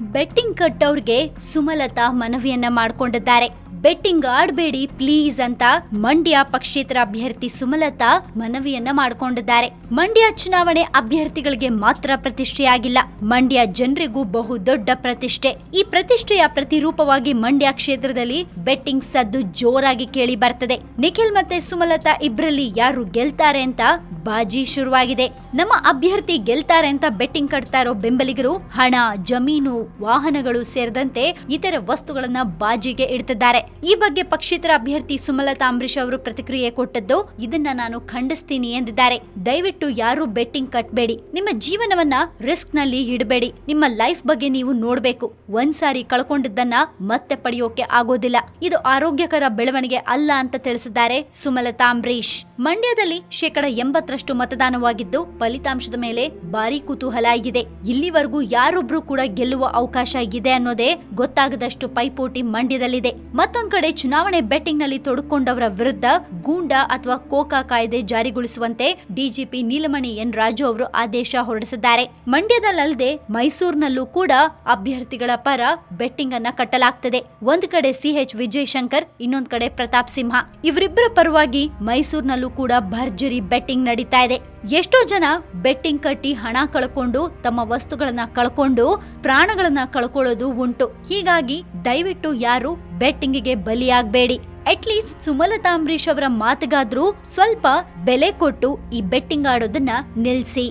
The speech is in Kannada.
ಬೆಟ್ಟಿಂಗ್ ಕಟ್ಟೋರ್ಗೆ ಸುಮಲತಾ ಮನವಿಯನ್ನ ಮಾಡ್ಕೊಂಡಿದ್ದಾರೆ. ಬೆಟ್ಟಿಂಗ್ ಆಡ್ಬೇಡಿ ಪ್ಲೀಸ್ ಅಂತ ಮಂಡ್ಯ ಪಕ್ಷೇತರ ಅಭ್ಯರ್ಥಿ ಸುಮಲತಾ ಮನವಿಯನ್ನ ಮಾಡಿಕೊಂಡಿದ್ದಾರೆ. ಮಂಡ್ಯ ಚುನಾವಣೆ ಅಭ್ಯರ್ಥಿಗಳಿಗೆ ಮಾತ್ರ ಪ್ರತಿಷ್ಠೆಯಾಗಿಲ್ಲ. ಮಂಡ್ಯ ಜನರಿಗೂ ಬಹು ದೊಡ್ಡ ಪ್ರತಿಷ್ಠೆ. ಈ ಪ್ರತಿಷ್ಠೆಯ ಪ್ರತಿರೂಪವಾಗಿ ಮಂಡ್ಯ ಕ್ಷೇತ್ರದಲ್ಲಿ ಬೆಟ್ಟಿಂಗ್ ಸದ್ದು ಜೋರಾಗಿ ಕೇಳಿ ಬರ್ತದೆ. ನಿಖಿಲ್ ಮತ್ತೆ ಸುಮಲತಾ ಇಬ್ರಲ್ಲಿ ಯಾರು ಗೆಲ್ತಾರೆ ಅಂತ ಬಾಜಿ ಶುರುವಾಗಿದೆ. ನಮ್ಮ ಅಭ್ಯರ್ಥಿ ಗೆಲ್ತಾರೆ ಅಂತ ಬೆಟ್ಟಿಂಗ್ ಕಟ್ತಾ ಇರೋ ಬೆಂಬಲಿಗರು ಹಣ, ಜಮೀನು, ವಾಹನಗಳು ಸೇರಿದಂತೆ ಇತರ ವಸ್ತುಗಳನ್ನ ಬಾಜಿಗೆ ಇಡ್ತಿದ್ದಾರೆ. ಈ ಬಗ್ಗೆ ಪಕ್ಷೇತರ ಅಭ್ಯರ್ಥಿ ಸುಮಲತಾ ಅಂಬರೀಶ್ ಅವರು ಪ್ರತಿಕ್ರಿಯೆ ಕೊಟ್ಟದ್ದು, ಇದನ್ನ ನಾನು ಖಂಡಿಸ್ತೀನಿ ಎಂದಿದ್ದಾರೆ. ದಯವಿಟ್ಟು ಯಾರು ಬೆಟ್ಟಿಂಗ್ ಕಟ್ಬೇಡಿ. ನಿಮ್ಮ ಜೀವನವನ್ನ ರಿಸ್ಕ್ನಲ್ಲಿ ಇಡಬೇಡಿ. ನಿಮ್ಮ ಲೈಫ್ ಬಗ್ಗೆ ನೀವು ನೋಡ್ಬೇಕು. ಒಂದ್ಸಾರಿ ಕಳ್ಕೊಂಡಿದ್ದನ್ನ ಮತ್ತೆ ಪಡೆಯೋಕೆ ಆಗೋದಿಲ್ಲ. ಇದು ಆರೋಗ್ಯಕರ ಬೆಳವಣಿಗೆ ಅಲ್ಲ ಅಂತ ತಿಳಿಸಿದ್ದಾರೆ ಸುಮಲತಾ ಅಂಬರೀಶ್. ಮಂಡ್ಯದಲ್ಲಿ ಶೇಕಡ ಎಂಬತ್ತರಷ್ಟು ಮತದಾನವಾಗಿದ್ದು, ಫಲಿತಾಂಶದ ಮೇಲೆ ಭಾರಿ ಕುತೂಹಲ ಇದೆ ಇಲ್ಲಿವರೆಗೂ ಯಾರೊಬ್ರು ಕೂಡ ಗೆಲ್ಲುವ ಅವಕಾಶ ಇದೆ ಅನ್ನೋದೇ ಗೊತ್ತಾಗದಷ್ಟು ಪೈಪೋಟಿ ಮಂಡ್ಯದಲ್ಲಿದೆ. ಮತ್ತೊಂದ್ ಕಡೆ ಚುನಾವಣೆ ಬೆಟ್ಟಿಂಗ್ನಲ್ಲಿ ತೊಡಕೊಂಡವರ ವಿರುದ್ಧ ಗೂಂಡಾ ಅಥವಾ ಕೋಕಾ ಕಾಯ್ದೆ ಜಾರಿಗೊಳಿಸುವಂತೆ ಡಿಜಿಪಿ ನೀಲಮಣಿ ಎನ್ ರಾಜು ಅವರು ಆದೇಶ ಹೊರಡಿಸಿದ್ದಾರೆ. ಮಂಡ್ಯದಲ್ಲದೆ ಮೈಸೂರಿನಲ್ಲೂ ಕೂಡ ಅಭ್ಯರ್ಥಿಗಳ ಪರ ಬೆಟ್ಟಿಂಗ್ ಅನ್ನ ಕಟ್ಟಲಾಗ್ತದೆ. ಒಂದ್ ಕಡೆ ಸಿಎಚ್ ವಿಜಯ್ ಶಂಕರ್ ಇನ್ನೊಂದ್ ಕಡೆ ಪ್ರತಾಪ್ ಸಿಂಹ. ಇವರಿಬ್ಬರ ಪರವಾಗಿ ಮೈಸೂರಿನಲ್ಲೂ ಕೂಡ ಭರ್ಜರಿ ಬೆಟ್ಟಿಂಗ್ ನಡೀತಾ ಇದೆ. ಎಷ್ಟೋ ಜನ ಬೆಟ್ಟಿಂಗ್ ಕಟ್ಟಿ ಹಣ ಕಳ್ಕೊಂಡು ತಮ್ಮ ವಸ್ತುಗಳನ್ನ ಕಳ್ಕೊಂಡು ಪ್ರಾಣಗಳನ್ನ ಕಳ್ಕೊಳ್ಳೋದು ಉಂಟು. ಹೀಗಾಗಿ ದಯವಿಟ್ಟು ಯಾರು ಬೆಟ್ಟಿಂಗಿಗೆ ಬಲಿಯಾಗಬೇಡಿ. ಅಟ್ಲೀಸ್ಟ್ ಸುಮಲತಾ ಅಂಬರೀಶ್ ಅವರ ಮಾತಿಗಾದ್ರೂ ಸ್ವಲ್ಪ ಬೆಲೆ ಕೊಟ್ಟು ಈ ಬೆಟ್ಟಿಂಗ್ ಆಡೋದನ್ನ ನಿಲ್ಸಿ.